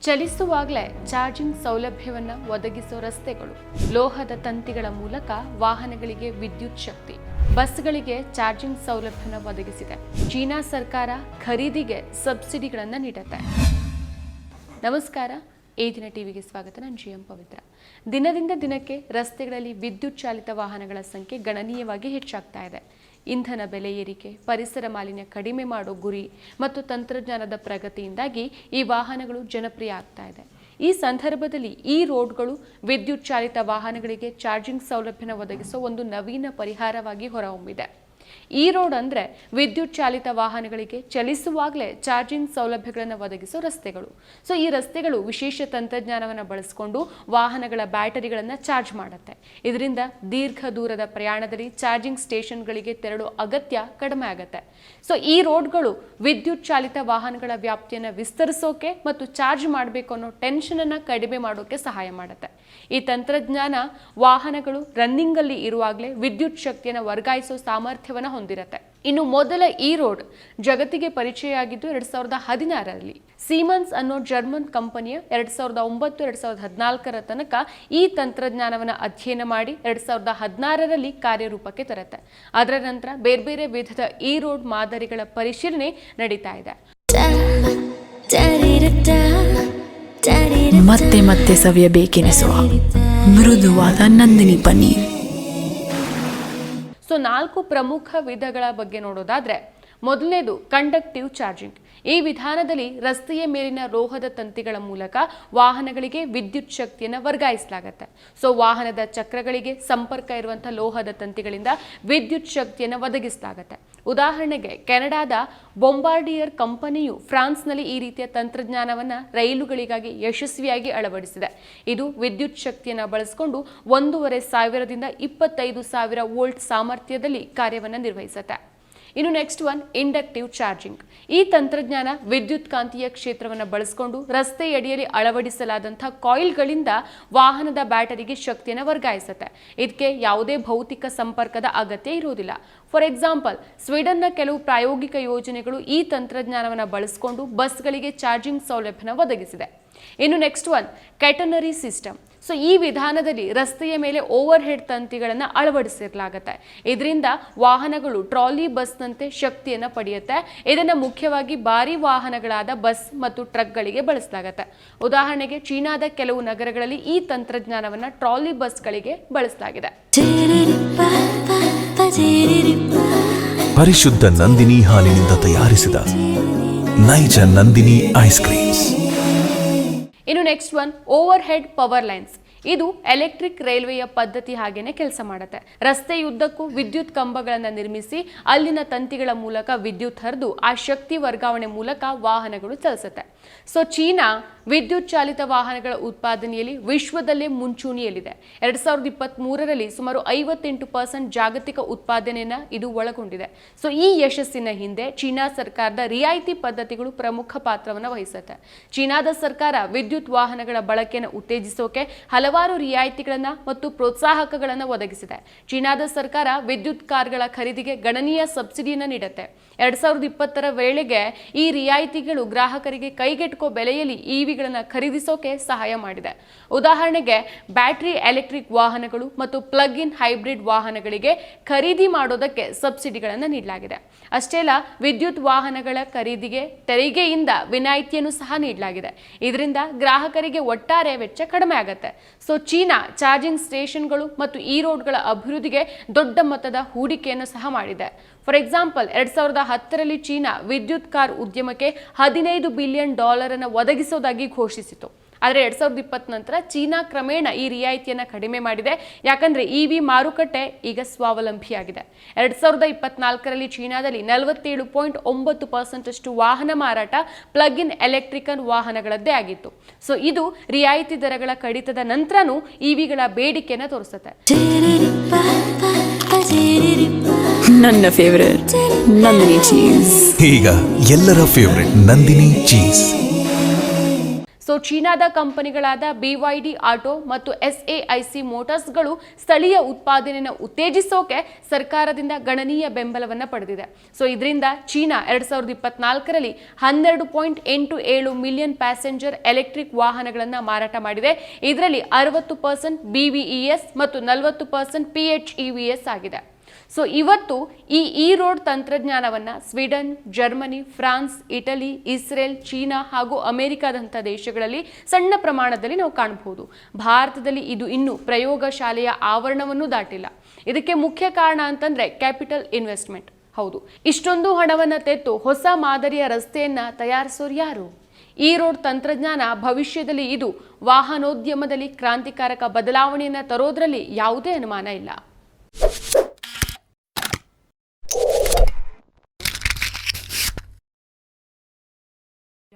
ಚಲಿಸುವಾಗಲೇ charging ಸೌಲಭ್ಯವನ್ನು ಒದಗಿಸೋ ರಸ್ತೆಗಳು. ಲೋಹದ ತಂತಿಗಳ ಮೂಲಕ ವಾಹನಗಳಿಗೆ ವಿದ್ಯುತ್ ಶಕ್ತಿ. ಬಸ್ಗಳಿಗೆ ಚಾರ್ಜಿಂಗ್ ಸೌಲಭ್ಯನ ಒದಗಿಸಿದೆ. ಚೀನಾ ಸರ್ಕಾರ ಖರೀದಿಗೆ ಸಬ್ಸಿಡಿಗಳನ್ನು ನೀಡುತ್ತೆ. ನಮಸ್ಕಾರ. ಈ ಟಿವಿಗೆ ಸ್ವಾಗತ. ನಾನು ಜಿ ಎಂ ಪವಿತ್ರ. ದಿನದಿಂದ ದಿನಕ್ಕೆ ರಸ್ತೆಗಳಲ್ಲಿ ವಿದ್ಯುತ್ ಚಾಲಿತ ವಾಹನಗಳ ಸಂಖ್ಯೆ ಗಣನೀಯವಾಗಿ ಹೆಚ್ಚಾಗ್ತಾ ಇದೆ. ಇಂಧನ ಬೆಲೆ ಏರಿಕೆ, ಪರಿಸರ ಮಾಲಿನ್ಯ ಕಡಿಮೆ ಮಾಡೋ ಗುರಿ ಮತ್ತು ತಂತ್ರಜ್ಞಾನದ ಪ್ರಗತಿಯಿಂದಾಗಿ ಈ ವಾಹನಗಳು ಜನಪ್ರಿಯ ಆಗ್ತಾ ಇದೆ. ಈ ಸಂದರ್ಭದಲ್ಲಿ ಈ ರೋಡ್ಗಳು ವಿದ್ಯುತ್ ಚಾಲಿತ ವಾಹನಗಳಿಗೆ ಚಾರ್ಜಿಂಗ್ ಸೌಲಭ್ಯನ ಒದಗಿಸೋ ಒಂದು ನವೀನ ಪರಿಹಾರವಾಗಿ ಹೊರಹೊಮ್ಮಿದೆ. ಈ ರೋಡ್ ಅಂದರೆ ವಿದ್ಯುತ್ ಚಾಲಿತ ವಾಹನಗಳಿಗೆ ಚಲಿಸುವಾಗಲೇ ಚಾರ್ಜಿಂಗ್ ಸೌಲಭ್ಯಗಳನ್ನು ಒದಗಿಸೋ ರಸ್ತೆಗಳು. ಸೊ ಈ ರಸ್ತೆಗಳು ವಿಶೇಷ ತಂತ್ರಜ್ಞಾನವನ್ನು ಬಳಸಿಕೊಂಡು ವಾಹನಗಳ ಬ್ಯಾಟರಿಗಳನ್ನು ಚಾರ್ಜ್ ಮಾಡುತ್ತೆ. ಇದರಿಂದ ದೀರ್ಘ ದೂರದ ಪ್ರಯಾಣದಲ್ಲಿ ಚಾರ್ಜಿಂಗ್ ಸ್ಟೇಷನ್ಗಳಿಗೆ ತೆರಳೋ ಅಗತ್ಯ ಕಡಿಮೆ ಆಗುತ್ತೆ. ಸೊ ಈ ರೋಡ್ಗಳು ವಿದ್ಯುತ್ ಚಾಲಿತ ವಾಹನಗಳ ವ್ಯಾಪ್ತಿಯನ್ನು ವಿಸ್ತರಿಸೋಕೆ ಮತ್ತು ಚಾರ್ಜ್ ಮಾಡಬೇಕು ಅನ್ನೋ ಟೆನ್ಷನನ್ನು ಕಡಿಮೆ ಮಾಡೋಕೆ ಸಹಾಯ ಮಾಡುತ್ತೆ. ಈ ತಂತ್ರಜ್ಞಾನ ವಾಹನಗಳು ರನ್ನಿಂಗ್ ಅಲ್ಲಿ ಇರುವಾಗಲೇ ವಿದ್ಯುತ್ ಶಕ್ತಿಯನ್ನು ವರ್ಗಾಯಿಸೋ ಸಾಮರ್ಥ್ಯವನ್ನು ಹೊಂದಿರುತ್ತೆ. ಇನ್ನು ಮೊದಲ ಈ ರೋಡ್ ಜಗತ್ತಿಗೆ ಪರಿಚಯ ಆಗಿದ್ದು ಎರಡ್ ಸಾವಿರದ ಹದಿನಾರರಲ್ಲಿ. ಸೀಮನ್ಸ್ ಅನ್ನೋ ಜರ್ಮನ್ ಕಂಪನಿಯ ಎರಡ್ ಸಾವಿರದ ಒಂಬತ್ತು, ಎರಡ್ ಸಾವಿರದ ಹದಿನಾಲ್ಕರ ತನಕ ಈ ತಂತ್ರಜ್ಞಾನವನ್ನು ಅಧ್ಯಯನ ಮಾಡಿ ಎರಡ್ ಸಾವಿರದ ಹದಿನಾರರಲ್ಲಿ ಕಾರ್ಯರೂಪಕ್ಕೆ ತರುತ್ತೆ. ಅದರ ನಂತರ ಬೇರೆ ಬೇರೆ ವಿಧದ ಈ ರೋಡ್ ಮಾದರಿಗಳ ಪರಿಶೀಲನೆ ನಡೀತಾ ಇದೆ. ಮತ್ತೆ ಮತ್ತೆ ಸವಿಯಬೇಕೆನಿಸುವ ಮೃದುವಾದ ನಂದಿನಿ ಪನ್ನೀರ್. ಸೊ ನಾಲ್ಕು ಪ್ರಮುಖ ವಿಧಗಳ ಬಗ್ಗೆ ನೋಡೋದಾದ್ರೆ ಮೊದಲನೇದು ಕಂಡಕ್ಟಿವ್ ಚಾರ್ಜಿಂಗ್ ಈ ವಿಧಾನದಲ್ಲಿ ರಸ್ತೆಯ ಮೇಲಿನ ಲೋಹದ ತಂತಿಗಳ ಮೂಲಕ ವಾಹನಗಳಿಗೆ ವಿದ್ಯುತ್ ಶಕ್ತಿಯನ್ನು ವರ್ಗಾಯಿಸಲಾಗುತ್ತೆ. ಸೊ ವಾಹನದ ಚಕ್ರಗಳಿಗೆ ಸಂಪರ್ಕ ಇರುವಂತಹ ಲೋಹದ ತಂತಿಗಳಿಂದ ವಿದ್ಯುತ್ ಶಕ್ತಿಯನ್ನು ಒದಗಿಸಲಾಗುತ್ತೆ. ಉದಾಹರಣೆಗೆ, ಕೆನಡಾದ ಬೊಂಬಾರ್ಡಿಯರ್ ಕಂಪನಿಯು ಫ್ರಾನ್ಸ್ನಲ್ಲಿ ಈ ರೀತಿಯ ತಂತ್ರಜ್ಞಾನವನ್ನು ರೈಲುಗಳಿಗಾಗಿ ಯಶಸ್ವಿಯಾಗಿ ಅಳವಡಿಸಿದೆ. ಇದು ವಿದ್ಯುತ್ ಶಕ್ತಿಯನ್ನು ಬಳಸಿಕೊಂಡು ಒಂದೂವರೆ ಸಾವಿರದಿಂದ ಇಪ್ಪತ್ತೈದು ಸಾವಿರ ವೋಲ್ಟ್ ಸಾಮರ್ಥ್ಯದಲ್ಲಿ ಕಾರ್ಯವನ್ನು ನಿರ್ವಹಿಸುತ್ತೆ. ಇನ್ನು ನೆಕ್ಸ್ಟ್ ಒನ್ ಇಂಡಕ್ಟಿವ್ ಚಾರ್ಜಿಂಗ್ ಈ ತಂತ್ರಜ್ಞಾನ ವಿದ್ಯುತ್ ಕಾಂತೀಯ ಕ್ಷೇತ್ರವನ್ನು ಬಳಸಿಕೊಂಡು ರಸ್ತೆಯಡಿಯಲ್ಲಿ ಅಳವಡಿಸಲಾದಂಥ ಕಾಯಿಲ್ಗಳಿಂದ ವಾಹನದ ಬ್ಯಾಟರಿಗೆ ಶಕ್ತಿಯನ್ನು ವರ್ಗಾಯಿಸುತ್ತೆ. ಇದಕ್ಕೆ ಯಾವುದೇ ಭೌತಿಕ ಸಂಪರ್ಕದ ಅಗತ್ಯ ಇರುವುದಿಲ್ಲ. ಫಾರ್ ಎಕ್ಸಾಂಪಲ್ ಸ್ವೀಡನ್ನ ಕೆಲವು ಪ್ರಾಯೋಗಿಕ ಯೋಜನೆಗಳು ಈ ತಂತ್ರಜ್ಞಾನವನ್ನು ಬಳಸಿಕೊಂಡು ಬಸ್ಗಳಿಗೆ ಚಾರ್ಜಿಂಗ್ ಸೌಲಭ್ಯನ ಒದಗಿಸಿದೆ. ಇನ್ನು next one catenary system so ಈ ವಿಧಾನದಲ್ಲಿ ರಸ್ತೆಯ ಮೇಲೆ ಓವರ್ ಹೆಡ್ ತಂತಿಗಳನ್ನು ಅಳವಡಿಸಿರಲಾಗುತ್ತೆ. ಇದರಿಂದ ವಾಹನಗಳು ಟ್ರಾಲಿ ಬಸ್ನಂತೆ ಶಕ್ತಿಯನ್ನು ಪಡೆಯುತ್ತೆ. ಇದನ್ನು ಮುಖ್ಯವಾಗಿ ಭಾರಿ ವಾಹನಗಳಾದ ಬಸ್ ಮತ್ತು ಟ್ರಕ್ಗಳಿಗೆ ಬಳಸಲಾಗುತ್ತೆ. ಉದಾಹರಣೆಗೆ, ಚೀನಾದ ಕೆಲವು ನಗರಗಳಲ್ಲಿ ಈ ತಂತ್ರಜ್ಞಾನವನ್ನು ಟ್ರಾಲಿ ಬಸ್ಗಳಿಗೆ ಬಳಸಲಾಗಿದೆ. ಪರಿಶುದ್ಧ ನಂದಿನಿ ಹಾಲಿನಿಂದ ತಯಾರಿಸಿದ ನೈಜ ನಂದಿನಿ ಐಸ್ ಕ್ರೀಮ್ಸ್ ಇನ್ನು next one overhead power lines ಇದು ಎಲೆಕ್ಟ್ರಿಕ್ ರೈಲ್ವೆಯ ಪದ್ಧತಿ ಹಾಗೇನೆ ಕೆಲಸ ಮಾಡುತ್ತೆ. ರಸ್ತೆಯುದ್ದಕ್ಕೂ ವಿದ್ಯುತ್ ಕಂಬಗಳನ್ನು ನಿರ್ಮಿಸಿ ಅಲ್ಲಿನ ತಂತಿಗಳ ಮೂಲಕ ವಿದ್ಯುತ್ ಹರಿದು ಆ ಶಕ್ತಿ ವರ್ಗಾವಣೆ ಮೂಲಕ ವಾಹನಗಳು ಚಲಿಸುತ್ತೆ. ಸೊ ಚೀನಾ ವಿದ್ಯುತ್ ಚಾಲಿತ ವಾಹನಗಳ ಉತ್ಪಾದನೆಯಲ್ಲಿ ವಿಶ್ವದಲ್ಲೇ ಮುಂಚೂಣಿಯಲ್ಲಿದೆ. ಎರಡ್ ಸಾವಿರದ ಇಪ್ಪತ್ತ್ ಮೂರರಲ್ಲಿ ಸುಮಾರು ಐವತ್ತೆಂಟು ಪರ್ಸೆಂಟ್ ಜಾಗತಿಕ ಉತ್ಪಾದನೆಯನ್ನ ಇದು ಒಳಗೊಂಡಿದೆ. ಸೊ ಈ ಯಶಸ್ಸಿನ ಹಿಂದೆ ಚೀನಾ ಸರ್ಕಾರದ ರಿಯಾಯಿತಿ ಪದ್ಧತಿಗಳು ಪ್ರಮುಖ ಪಾತ್ರವನ್ನು ವಹಿಸುತ್ತೆ. ಚೀನಾದ ಸರ್ಕಾರ ವಿದ್ಯುತ್ ವಾಹನಗಳ ಬಳಕೆಯನ್ನು ಉತ್ತೇಜಿಸೋಕೆ ಹಲವಾರು ರಿಯಾಯಿತಿಗಳನ್ನ ಮತ್ತು ಪ್ರೋತ್ಸಾಹಕಗಳನ್ನು ಒದಗಿಸಿದೆ. ಚೀನಾದ ಸರ್ಕಾರ ವಿದ್ಯುತ್ ಕಾರ್ಗಳ ಖರೀದಿಗೆ ಗಣನೀಯ ಸಬ್ಸಿಡಿಯನ್ನು ನೀಡುತ್ತೆ. ಎರಡ್ ಸಾವಿರದ ಇಪ್ಪತ್ತರ ವೇಳೆಗೆ ಈ ರಿಯಾಯಿತಿಗಳು ಗ್ರಾಹಕರಿಗೆ ಕೈಗೆಟುಕೋ ಬೆಲೆಯಲ್ಲಿ ಇವಿಗಳನ್ನು ಖರೀದಿಸೋಕೆ ಸಹಾಯ ಮಾಡಿದೆ. ಉದಾಹರಣೆಗೆ ಬ್ಯಾಟರಿ ಎಲೆಕ್ಟ್ರಿಕ್ ವಾಹನಗಳು ಮತ್ತು ಪ್ಲಗ್ ಇನ್ ಹೈಬ್ರಿಡ್ ವಾಹನಗಳಿಗೆ ಖರೀದಿ ಮಾಡೋದಕ್ಕೆ ಸಬ್ಸಿಡಿಗಳನ್ನು ನೀಡಲಾಗಿದೆ. ಅಷ್ಟೇ ಅಲ್ಲ ವಿದ್ಯುತ್ ವಾಹನಗಳ ಖರೀದಿಗೆ ತೆರಿಗೆಯಿಂದ ವಿನಾಯಿತಿಯನ್ನು ಸಹ ನೀಡಲಾಗಿದೆ. ಇದರಿಂದ ಗ್ರಾಹಕರಿಗೆ ಒಟ್ಟಾರೆ ವೆಚ್ಚ ಕಡಿಮೆ ಆಗುತ್ತೆ. ಸೊ ಚೀನಾ ಚಾರ್ಜಿಂಗ್ ಸ್ಟೇಷನ್ಗಳು ಮತ್ತು ಈ ರೋಡ್ಗಳ ಅಭಿವೃದ್ಧಿಗೆ ದೊಡ್ಡ ಮೊತ್ತದ ಹೂಡಿಕೆಯನ್ನು ಸಹ ಮಾಡಿದೆ. ಫಾರ್ ಎಕ್ಸಾಂಪಲ್ ಎರಡ್ ಸಾವಿರದ ಹತ್ತರಲ್ಲಿ ಚೀನಾ ವಿದ್ಯುತ್ ಕಾರ್ ಉದ್ಯಮಕ್ಕೆ ಹದಿನೈದು ಬಿಲಿಯನ್ ಡಾಲರ್ ಅನ್ನು ಒದಗಿಸೋದಾಗಿ ಘೋಷಿಸಿತು. ಆದರೆ ಎರಡ್ ಸಾವಿರದ ಇಪ್ಪತ್ತ ನಂತರ ಚೀನಾ ಕ್ರಮೇಣ ಈ ರಿಯಾಯಿತಿಯನ್ನು ಕಡಿಮೆ ಮಾಡಿದೆ. ಯಾಕಂದ್ರೆ ಇ ವಿ ಮಾರುಕಟ್ಟೆ ಈಗ ಸ್ವಾವಲಂಬಿಯಾಗಿದೆ. ಎರಡ್ ಸಾವಿರದ ಇಪ್ಪತ್ನಾಲ್ಕರಲ್ಲಿ ಚೀನಾದಲ್ಲಿ ನಲವತ್ತೇಳು ಪಾಯಿಂಟ್ ಒಂಬತ್ತು ಪರ್ಸೆಂಟ್ ಅಷ್ಟು ವಾಹನ ಮಾರಾಟ ಪ್ಲಗ್ ಇನ್ ಎಲೆಕ್ಟ್ರಿಕಲ್ ವಾಹನಗಳದ್ದೇ ಆಗಿತ್ತು. ಸೊ ಇದು ರಿಯಾಯಿತಿ ದರಗಳ ಕಡಿತದ ನಂತರನೂ ವಿಗಳ ಬೇಡಿಕೆಯನ್ನು ತೋರಿಸುತ್ತೆ. ನನ್ನ ಫೇವರೇಟ್ ನಂದಿನಿ ಚೀಸ್ ಈಗ ಎಲ್ಲರ ಫೇವರೆಟ್ ನಂದಿನಿ ಚೀಸ್ ಸೊ ಚೀನಾದ ಕಂಪನಿಗಳಾದ ಬಿವೈಡಿ ಆಟೋ ಮತ್ತು ಎಸ್ಎಐಸಿ ಮೋಟಾರ್ಸ್ಗಳು ಸ್ಥಳೀಯ ಉತ್ಪಾದನೆಯನ್ನು ಉತ್ತೇಜಿಸೋಕೆ ಸರ್ಕಾರದಿಂದ ಗಣನೀಯ ಬೆಂಬಲವನ್ನು ಪಡೆದಿದೆ. ಸೊ ಇದರಿಂದ ಚೀನಾ ಎರಡ್ ಸಾವಿರದ ಇಪ್ಪತ್ನಾಲ್ಕರಲ್ಲಿ ಹನ್ನೆರಡು ಪಾಯಿಂಟ್ ಎಂಟು ಏಳು ಮಿಲಿಯನ್ ಪ್ಯಾಸೆಂಜರ್ ಎಲೆಕ್ಟ್ರಿಕ್ ವಾಹನಗಳನ್ನು ಮಾರಾಟ ಮಾಡಿದೆ. ಇದರಲ್ಲಿ ಅರವತ್ತು ಪರ್ಸೆಂಟ್ ಬಿವಿಇಎಸ್ ಮತ್ತು ನಲವತ್ತು ಪರ್ಸೆಂಟ್ ಪಿಎಚ್ಇವಿಎಸ್ ಆಗಿದೆ. ಸೊ ಇವತ್ತು ಈ ಇ ರೋಡ್ ತಂತ್ರಜ್ಞಾನವನ್ನು Sweden Germany France Italy Israel China ಹಾಗೂ ಅಮೆರಿಕಾದಂಥ ದೇಶಗಳಲ್ಲಿ ಸಣ್ಣ ಪ್ರಮಾಣದಲ್ಲಿ ನಾವು ಕಾಣಬಹುದು. ಭಾರತದಲ್ಲಿ ಇದು ಇನ್ನೂ ಪ್ರಯೋಗಶಾಲೆಯ ಆವರಣವನ್ನು ದಾಟಿಲ್ಲ. ಇದಕ್ಕೆ ಮುಖ್ಯ ಕಾರಣ ಅಂತಂದ್ರೆ ಕ್ಯಾಪಿಟಲ್ ಇನ್ವೆಸ್ಟ್ಮೆಂಟ್ ಹೌದು. ಇಷ್ಟೊಂದು ಹಣವನ್ನು ತೆತ್ತು ಹೊಸ ಮಾದರಿಯ ರಸ್ತೆಯನ್ನು ತಯಾರಿಸೋರು ಯಾರು? ಈ ರೋಡ್ ತಂತ್ರಜ್ಞಾನ ಭವಿಷ್ಯದಲ್ಲಿ ಇದು ವಾಹನೋದ್ಯಮದಲ್ಲಿ ಕ್ರಾಂತಿಕಾರಕ ಬದಲಾವಣೆಯನ್ನು ತರೋದ್ರಲ್ಲಿ ಯಾವುದೇ ಅನುಮಾನ ಇಲ್ಲ.